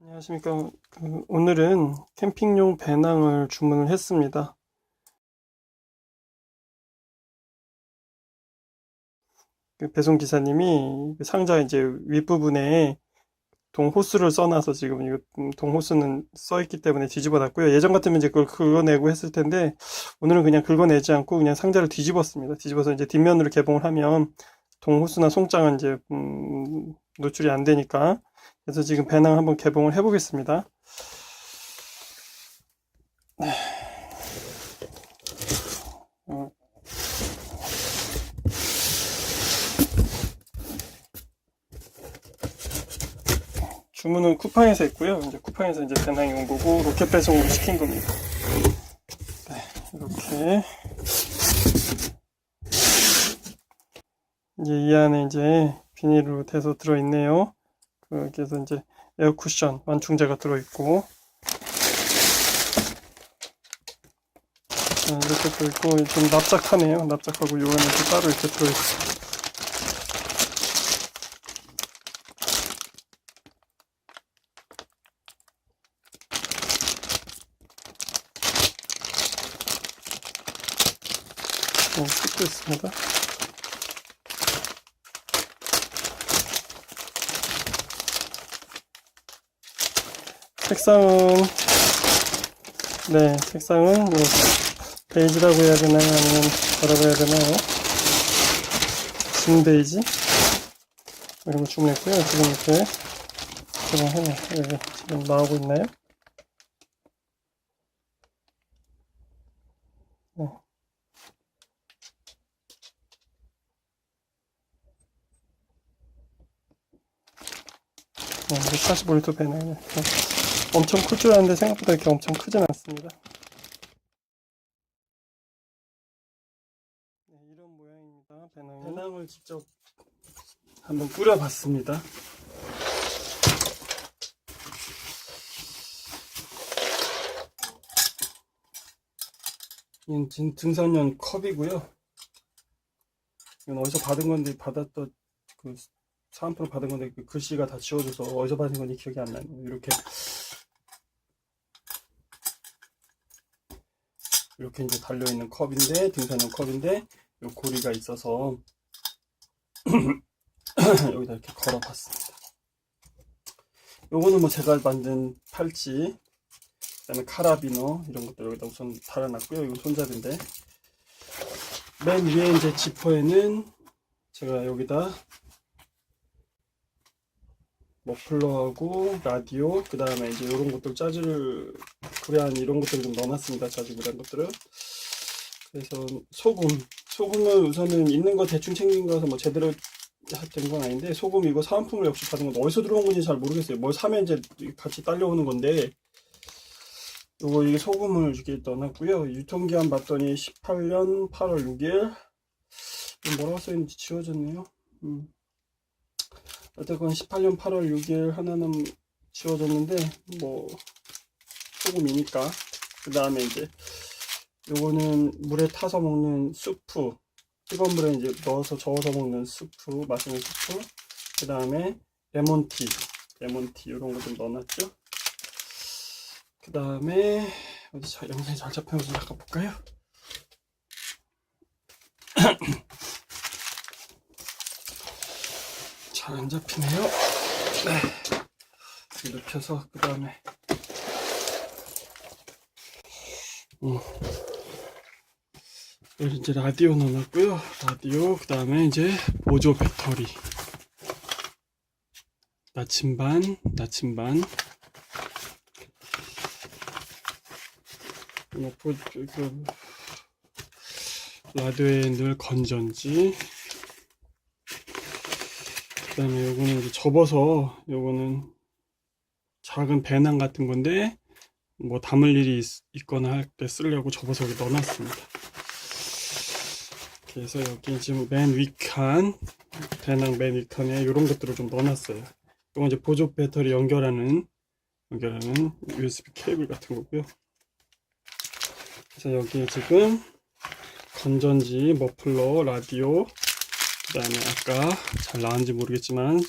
안녕하십니까. 그, 오늘은 캠핑용 배낭을 주문을 했습니다. 그 배송 기사님이 그 상자 이제 윗부분에 동 호수를 써놔서 지금 이거 음, 동 호수는 써 있기 때문에 뒤집어 놨고요. 예전 같으면 이제 그걸 긁어내고 했을 텐데 오늘은 그냥 긁어내지 않고 그냥 상자를 뒤집었습니다. 뒤집어서 이제 뒷면으로 개봉을 하면 동 호수나 송장은 이제 음, 노출이 안 되니까 그래서 지금 배낭 한번 개봉을 해 보겠습니다. 어. 주문은 쿠팡에서 했고요. 이제 쿠팡에서 이제 배낭이 온 거고 로켓 배송으로 시킨 겁니다. 네, 이렇게 이제 이 안에 이제 비닐로 돼서 들어 있네요. 그래서 이제 에어 쿠션 완충제가 들어있고 자, 이렇게 들어있고 좀 납작하네요. 납작하고 요거는 또 따로 이렇게 들어있어요. 네, 뜯고 있습니다. 색상은 네 색상은 뭐 베이지라고 해야 되나요 아니면 뭐라고 해야 되나요 진 베이지? 이런 거 주문했고요. 지금 이렇게 개봉해요 여기 지금 나오고 있나요? 네. 네, 45리터 배낭이네 네. 엄청 클 줄 알았는데 생각보다 이렇게 엄청 크진 않습니다. 네, 이런 모양입니다. 배낭. 배낭을 직접 한번 뿌려봤습니다. 이건 진- 등산용 컵이고요. 이건 어디서 받은 건데 받았던 그 사은품을 받은 건데 그 글씨가 다 지워져서 어디서 받은 건지 기억이 안 나네요. 이렇게 이렇게 이제 달려있는 컵인데 등산용 컵인데 요 고리가 있어서 여기다 이렇게 걸어봤습니다. 요거는 뭐 제가 만든 팔찌 그다음에 카라비너 이런 것들 여기다 우선 달아놨고요. 이건 손잡이인데 맨 위에 이제 지퍼에는 제가 여기다 머플러하고 라디오 그 다음에 이제 이런 것들 짜지를 구레한 이런 것들을 좀 넣어놨습니다 짜지구레한 것들을 그래서 소금 소금은 우선은 있는 거 대충 챙긴 거라서 뭐 제대로 된건 아닌데 소금 이거 사은품을 역시 받은 건데 어디서 들어온 건지 잘 모르겠어요. 뭘 사면 이제 같이 딸려오는 건데 요거 이게 소금을 이렇게 넣어놨고요. 유통기한 봤더니 18년 8월 6일. 뭐라고 써있는지 지워졌네요. 음. 어쨌건 18년 8월 6일 하나는 지워졌는데 뭐 소금이니까 그 다음에 이제 요거는 물에 타서 먹는 수프 뜨거운 물에 이제 넣어서 저어서 먹는 수프 마시는 수프 그 다음에 레몬티 레몬티 이런 거 좀 넣어놨죠. 그 다음에 어디 자, 영상이 잘 잡혀서 잠깐 볼까요 잘 안 잡히네요. 네. 눕혀서 그 다음에 음. 이제 라디오 넣어놨고요. 라디오 그 다음에 이제 보조 배터리 나침반 나침반 뭐 보, 그, 라디오에 늘 건전지 그다음에 요거는 이제 접어서 요거는 작은 배낭 같은 건데 뭐 담을 일이 있, 거나 할 때 쓰려고 접어서 여기 넣어놨습니다. 그래서 여기 지금 맨 위칸 배낭 맨 위칸에 이런 것들을 좀 넣어놨어요. 이건 이제 보조 배터리 연결하는 연결하는 USB 케이블 같은 거고요. 그래서 여기에 지금 건전지, 머플러, 라디오, 그 다음에 아까 잘 나왔는지 모르겠지만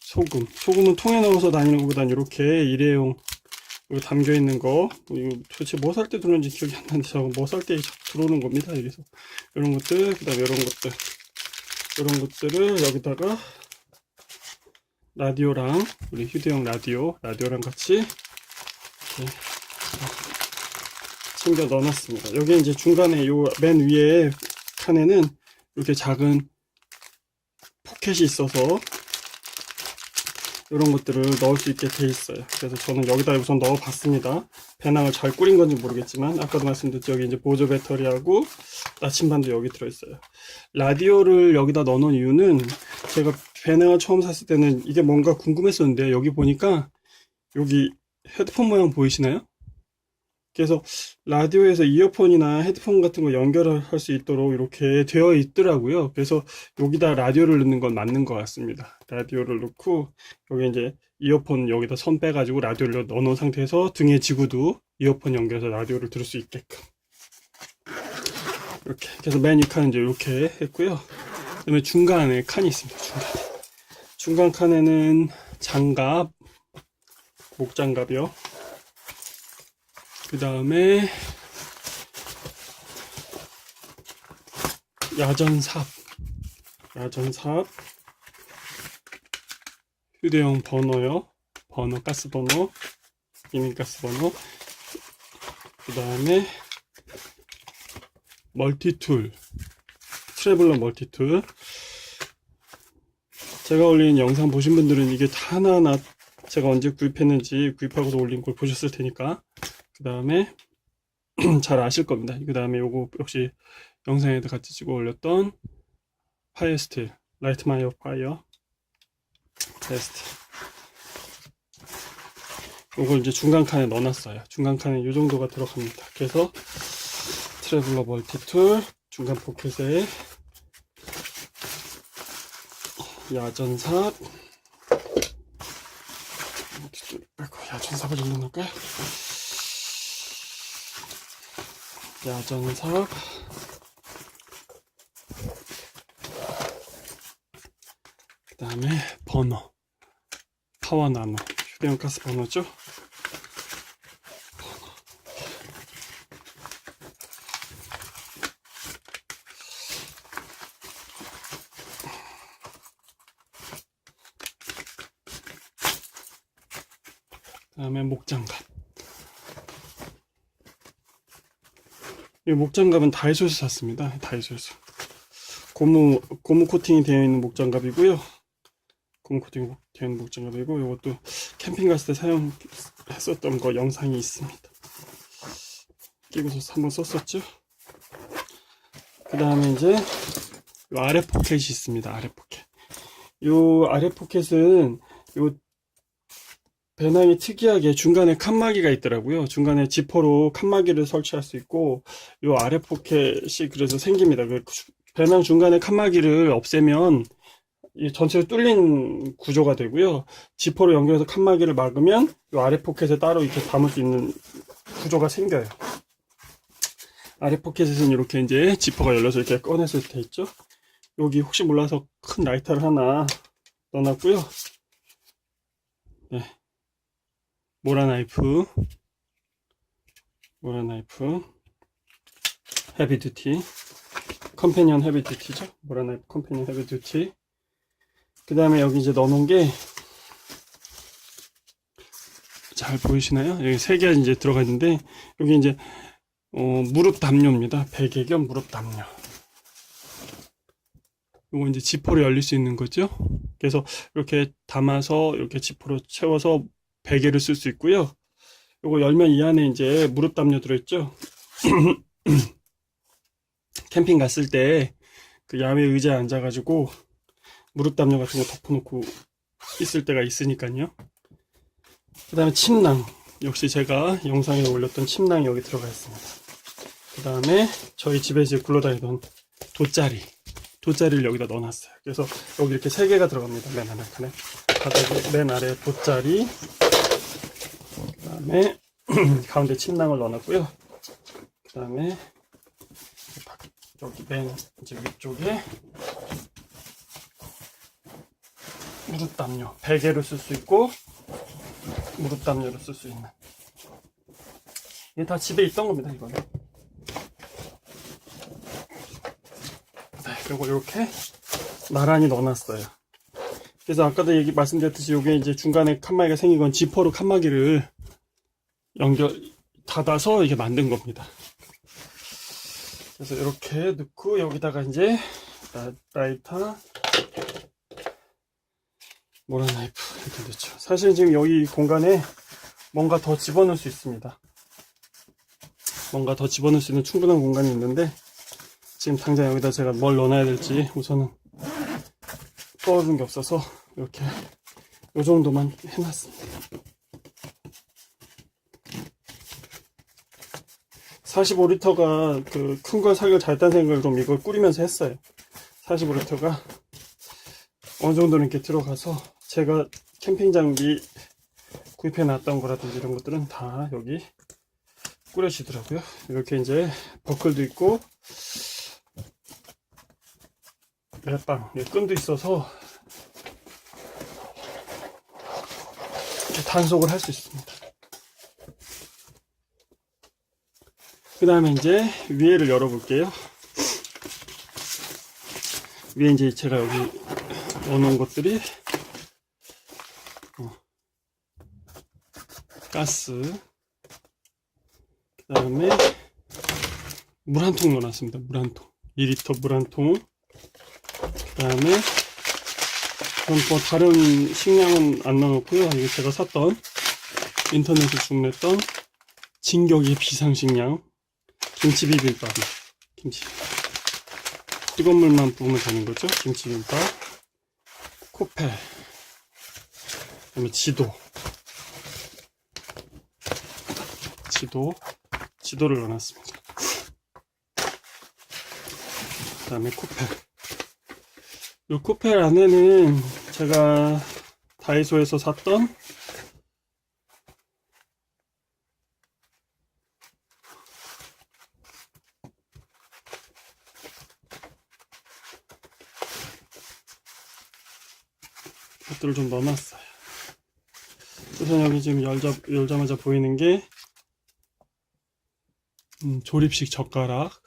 소금. 소금은 통에 넣어서 다니는 것보단 이렇게 일회용 담겨 있는 거. 이거 도대체 뭐 살 때 들어오는지 기억이 안 나는데 저거 뭐 살 때 들어오는 겁니다. 여기서 이런 것들, 그 다음에 이런 것들, 이런 것들을 여기다가 라디오랑 우리 휴대용 라디오, 라디오랑 같이 이렇게 챙겨 넣어놨습니다. 여기 이제 중간에 요 맨 위에 칸에는 이렇게 작은 포켓이 있어서 이런 것들을 넣을 수 있게 돼 있어요. 그래서 저는 여기다 우선 넣어 봤습니다. 배낭을 잘 꾸린 건지 모르겠지만 아까도 말씀드렸죠. 여기 이제 보조 배터리하고 나침반도 여기 들어 있어요. 라디오를 여기다 넣어 놓은 이유는 제가 배낭을 처음 샀을 때는 이게 뭔가 궁금했었는데 여기 보니까 여기 헤드폰 모양 보이시나요? 그래서 라디오에서 이어폰이나 헤드폰 같은 거 연결할 수 있도록 이렇게 되어 있더라고요. 그래서 여기다 라디오를 넣는 건 맞는 것 같습니다. 라디오를 넣고 여기 이제 이어폰 여기다 선 빼가지고 라디오를 넣어 놓은 상태에서 등에 지구도 이어폰 연결해서 라디오를 들을 수 있게끔 이렇게 그래서 맨 위 칸은 이제 이렇게 했고요. 그다음에 중간에 칸이 있습니다. 중간에 중간 칸에는 장갑 목장갑이요. 그 다음에 야전삽 야전삽 휴대용 버너요. 버너 가스 버너 기능가스 버너. 그 다음에 멀티툴. 트래블러 멀티툴. 제가 올린 영상 보신 분들은 이게 다 하나하나 제가 언제 구입했는지 구입하고서 올린 걸 보셨을 테니까 그 다음에 잘 아실 겁니다. 그 다음에 요거 역시 영상에도 같이 찍어 올렸던 파이어 스틸 라이트 마이어 파이어 테스트 요걸 이제 중간 칸에 넣어놨어요. 중간 칸에 요 정도가 들어갑니다. 그래서 트래블러 멀티툴 중간 포켓에 야전삽 야전삽을 좀 넣을까요? 야전삽 그 다음에 버너 파워 나노 휴대용 가스 버너죠 그 다음에 목장갑 이 목장갑은 다이소에서 샀습니다. 다이소에서 고무 고무 코팅이 되어 있는 목장갑이고요. 고무 코팅 되어 있는 목장갑이고 이것도 캠핑 갔을 때 사용했었던 거 영상이 있습니다. 끼고서 한번 썼었죠. 그 다음에 이제 요 아래 포켓이 있습니다. 아래 포켓. 요 아래 포켓은 요 배낭이 특이하게 중간에 칸막이가 있더라고요. 중간에 지퍼로 칸막이를 설치할 수 있고, 요 아래 포켓이 그래서 생깁니다. 그 배낭 중간에 칸막이를 없애면 이 전체로 뚫린 구조가 되고요. 지퍼로 연결해서 칸막이를 막으면 요 아래 포켓에 따로 이렇게 담을 수 있는 구조가 생겨요. 아래 포켓에서는 이렇게 이제 지퍼가 열려서 이렇게 꺼냈을 때 있죠. 여기 혹시 몰라서 큰 라이터를 하나 넣어놨고요. 네. 모라 나이프, 모라 나이프, 헤비 듀티, 컴패니언 헤비 듀티죠? 모라 나이프 컴패니언 헤비 듀티. 그 다음에 여기 이제 넣어놓은 게, 잘 보이시나요? 여기 세 개가 이제 들어가 있는데, 여기 이제, 어, 무릎 담요입니다. 베개 겸 무릎 담요. 요거 이제 지퍼로 열릴 수 있는 거죠? 그래서 이렇게 담아서 이렇게 지퍼로 채워서 베개를 쓸 수 있고요. 요거 열면 이 안에 이제 무릎 담요 들어있죠. 캠핑 갔을 때 그 야외 의자에 앉아가지고 무릎 담요 같은 거 덮어놓고 있을 때가 있으니까요. 그 다음에 침낭. 역시 제가 영상에 올렸던 침낭이 여기 들어가 있습니다. 그 다음에 저희 집에 이제 굴러다니던 돗자리. 돗자리를 여기다 넣어놨어요. 그래서 여기 이렇게 세 개가 들어갑니다. 맨 아래 칸에. 바닥에 맨 아래 돗자리. 그 다음에 가운데 침낭을 넣어놨고요. 그 다음에 여기 맨 이제 위쪽에 무릎 담요. 베개로 쓸 수 있고 무릎 담요로 쓸 수 있는. 이게 다 집에 있던 겁니다 이거는. 네, 그리고 이렇게 나란히 넣어놨어요. 그래서 아까도 얘기 말씀드렸듯이 이게 이제 중간에 칸막이가 생긴 건 지퍼로 칸막이를 연결 닫아서 이게 만든 겁니다 그래서 이렇게 넣고 여기다가 이제 라- 라이터 모란 나이프 이렇게 넣죠. 사실 지금 여기 공간에 뭔가 더 집어넣을 수 있습니다. 뭔가 더 집어넣을 수 있는 충분한 공간이 있는데 지금 당장 여기다 제가 뭘 넣어놔야 될지 우선은 떠오르는 게 없어서 이렇게 요 정도만 해놨습니다. 45리터가 그 큰걸 사기가 잘딴 생각을 좀 이걸 꾸리면서 했어요. 45리터가 어느 정도는 이렇게 들어가서 제가 캠핑 장비 구입해 놨던 거라든지 이런 것들은 다 여기 꾸려지더라고요. 이렇게 이제 버클도 있고 멜빵 예, 끈도 있어서 단속을 할 수 있습니다. 그 다음에 이제 위에를 열어볼게요. 위에 이제 제가 여기 넣어놓은 것들이 어, 가스 그 다음에 물 한 통 넣어놨습니다. 물 한 통. 2리터 물 한 통. 그 다음에 뭐 다른 식량은 안 넣어놓고요. 이거 제가 샀던 인터넷에 주문했던 진격의 비상식량 김치 비빔밥. 김치. 뜨거운 물만 부으면 되는 거죠? 김치 비빔밥. 코펠. 그다음에 지도. 지도. 지도를 넣어놨습니다. 그 다음에 코펠. 이 코펠 안에는 제가 다이소에서 샀던 것들을 좀 넣어놨어요. 우선 여기 지금 열자, 열자마자 보이는 게 음, 조립식 젓가락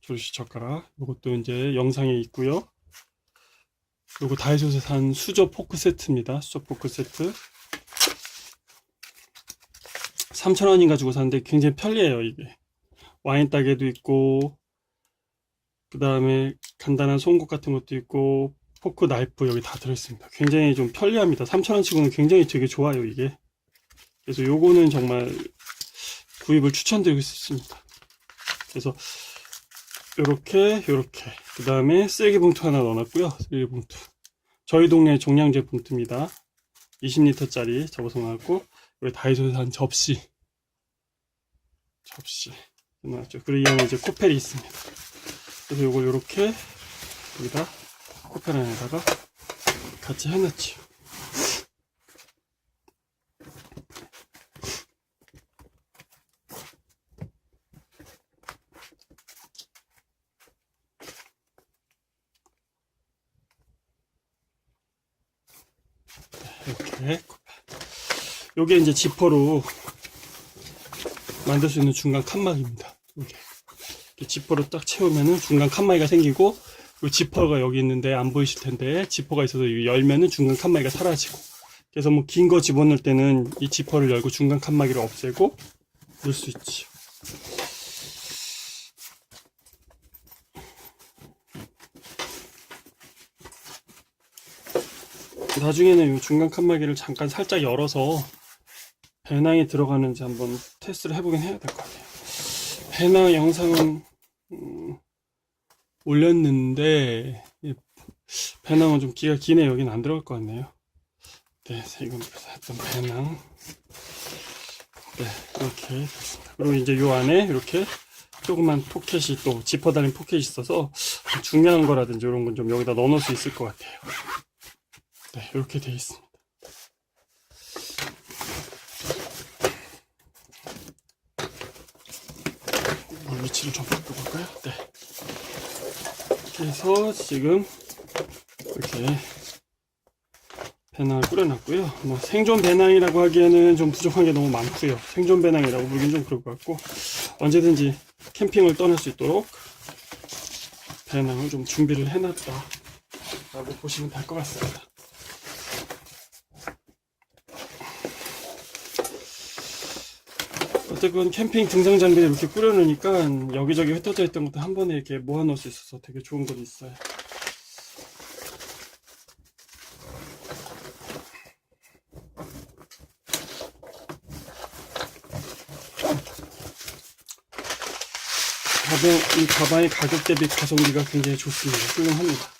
조립식 젓가락 이것도 이제 영상에 있고요. 그리고 다이소에서 산 수저 포크 세트입니다. 수저 포크 세트 3,000원인가 주고 샀는데 굉장히 편리해요 이게 와인 따개도 있고 그 다음에 간단한 송곳 같은 것도 있고 포크, 나이프 여기 다 들어있습니다. 굉장히 좀 편리합니다. 3,000원 치고는 굉장히 되게 좋아요, 이게. 그래서 요거는 정말 구입을 추천드리고 싶습니다. 그래서 요렇게, 요렇게. 그 다음에 쓰레기 봉투 하나 넣어놨고요. 쓰레기 봉투. 저희 동네 종량제 봉투입니다. 20리터짜리 접어서 나왔고, 여기 다이소에서 산 접시. 접시. 넣어놨죠. 그리고 이 안에 이제 코펠이 있습니다. 그래서 요걸 요렇게 여기다 코펠 안에다가 같이 해놨지요. 이렇게 요게 이제 지퍼로 만들 수 있는 중간 칸막입니다. 이게 지퍼로 딱 채우면은 중간 칸막이가 생기고 이 지퍼가 여기 있는데 안 보이실 텐데 지퍼가 있어서 열면은 중간 칸막이가 사라지고. 그래서 뭐 긴 거 집어넣을 때는 이 지퍼를 열고 중간 칸막이를 없애고 넣을 수 있지 나중에는 이 중간 칸막이를 잠깐 살짝 열어서 배낭에 들어가는지 한번 테스트를 해보긴 해야 될 것 같아요. 배낭 영상은 음, 올렸는데 이 배낭은 좀 기가 기네. 여긴 안 들어갈 것 같네요. 네 이건 했던 배낭. 네 이렇게 그리고 이제 요 안에 이렇게 조그만 포켓이 또 지퍼 달린 포켓이 있어서 중요한 거라든지 이런 건 좀 여기다 넣어 놓을 수 있을 것 같아요. 네 이렇게 되어 있습니다. 물 위치를 좀 바꿔볼까요? 네. 그래서 지금 이렇게 배낭을 꾸려놨고요. 뭐 생존 배낭이라고 하기에는 좀 부족한 게 너무 많고요. 생존 배낭이라고 부르긴 좀 그럴 것 같고 언제든지 캠핑을 떠날 수 있도록 배낭을 좀 준비를 해놨다 라고 보시면 될 것 같습니다. 어쨌든 캠핑 등산 장비를 이렇게 꾸려놓으니까 여기저기 흩어져 있던 것도 한 번에 이렇게 모아놓을 수 있어서 되게 좋은 건 있어요. 가방, 이 가방의 가격 대비 가성비가 굉장히 좋습니다. 훌륭합니다.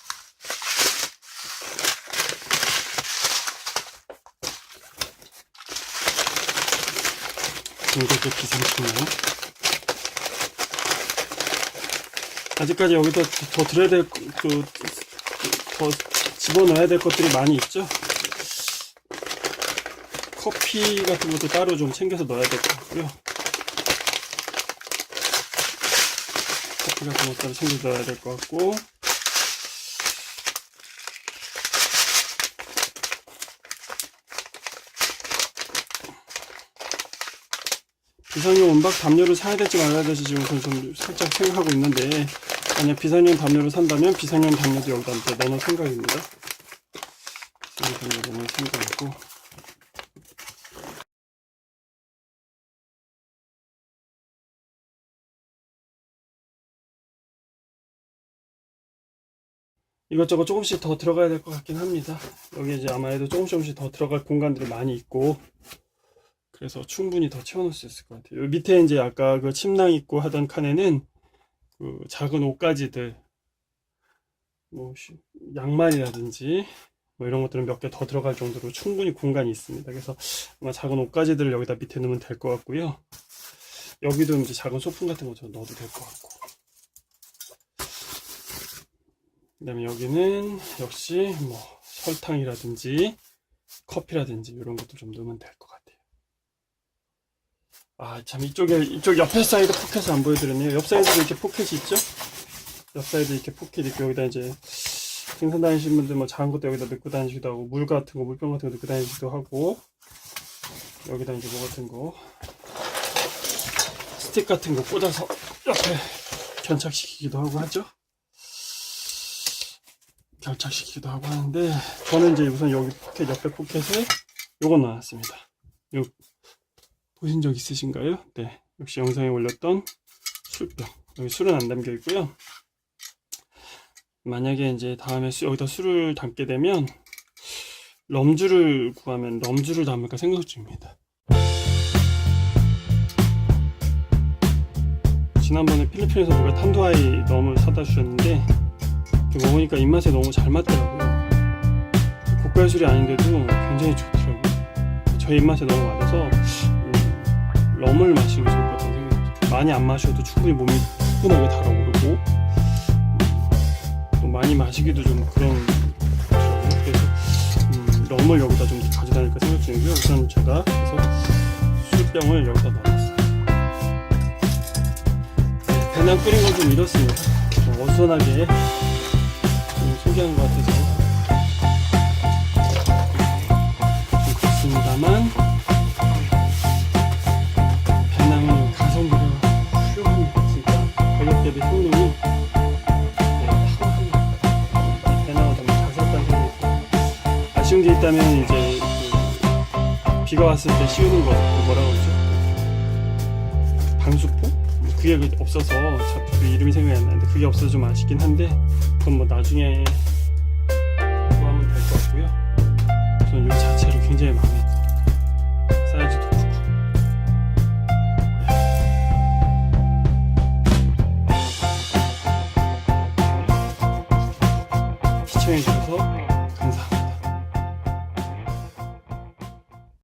중국의 기생충이요. 아직까지 여기다 더 들어야 될, 그, 그, 더 집어넣어야 될 것들이 많이 있죠? 커피 같은 것도 따로 좀 챙겨서 넣어야 될 것 같고요. 커피 같은 것도 따로 챙겨 넣어야 될 것 같고. 비상용 온박 담요를 사야 될지 말아야 될지 지금 좀 살짝 생각하고 있는데 만약 비상용 담요를 산다면 비상용 담요도 여기다 넣어놓을 생각입니다. 넣어놓을 생각이고 이것저것 조금씩 더 들어가야 될 것 같긴 합니다. 여기 이제 아마도 조금씩 조금씩 더 들어갈 공간들이 많이 있고 그래서 충분히 더 채워놓을 수 있을 것 같아요. 요 밑에 이제 아까 그 침낭 있고 하던 칸에는 그 작은 옷가지들, 뭐 시- 양말이라든지 뭐 이런 것들은 몇 개 더 들어갈 정도로 충분히 공간이 있습니다. 그래서 아마 작은 옷가지들을 여기다 밑에 넣으면 될 것 같고요. 여기도 이제 작은 소품 같은 것좀 넣어도 될 것 같고. 그 다음에 여기는 역시 뭐 설탕이라든지 커피라든지 이런 것도 좀 넣으면 될 것 같아요. 아, 참, 이쪽에, 이쪽 옆에 사이드 포켓을 안 보여드렸네요. 옆 사이드도 이렇게 포켓이 있죠? 옆 사이드 이렇게 포켓 있고, 여기다 이제, 등산 다니시는 분들 뭐 작은 것도 여기다 넣고 다니시기도 하고, 물 같은 거, 물병 같은 거 넣고 다니시기도 하고, 여기다 이제 뭐 같은 거, 스틱 같은 거 꽂아서 옆에 견착시키기도 하고 하죠? 결착시키기도 하고 하는데, 저는 이제 우선 여기 포켓, 옆에 포켓에 요거 넣어놨습니다. 요, 보신 적 있으신가요? 네. 역시 영상에 올렸던 술병. 여기 술은 안 담겨 있고요. 만약에 이제 다음에 수- 여기다 술을 담게 되면 럼주를 구하면 럼주를 담을까 생각 중입니다. 지난번에 필리핀에서 누가 탄두아이 럼을 사다 주셨는데 먹으니까 입맛에 너무 잘 맞더라고요. 고가의 술이 아닌데도 굉장히 좋더라고요. 저희 입맛에 너무 맞아서 음, 럼을 마시는 게 좋을 것 같다는 생각이 들어요. 많이 안 마셔도 충분히 몸이 후끈하게 달아오르고 음, 또 많이 마시기도 좀 그런. 그래서 음, 럼을 여기다 좀 가져다 닐까 생각 중이고요. 우선 제가 그래서 술병을 여기다 넣어놨어요. 네, 배낭 끓인 건좀 이렇습니다. 좀 어수선하게 좀 소개한 것 같아서 게 있다면 이제 그 비가 왔을 때 씌우는 거, 그 뭐라 그러죠? 방수포? 그게 그 없어서 자꾸 그 이름이 생각이 안 나는데 그게 없어서 좀 아쉽긴 한데 그건 뭐 나중에 구하면 될 것 같고요. 저는 이 자체로 굉장히 마음에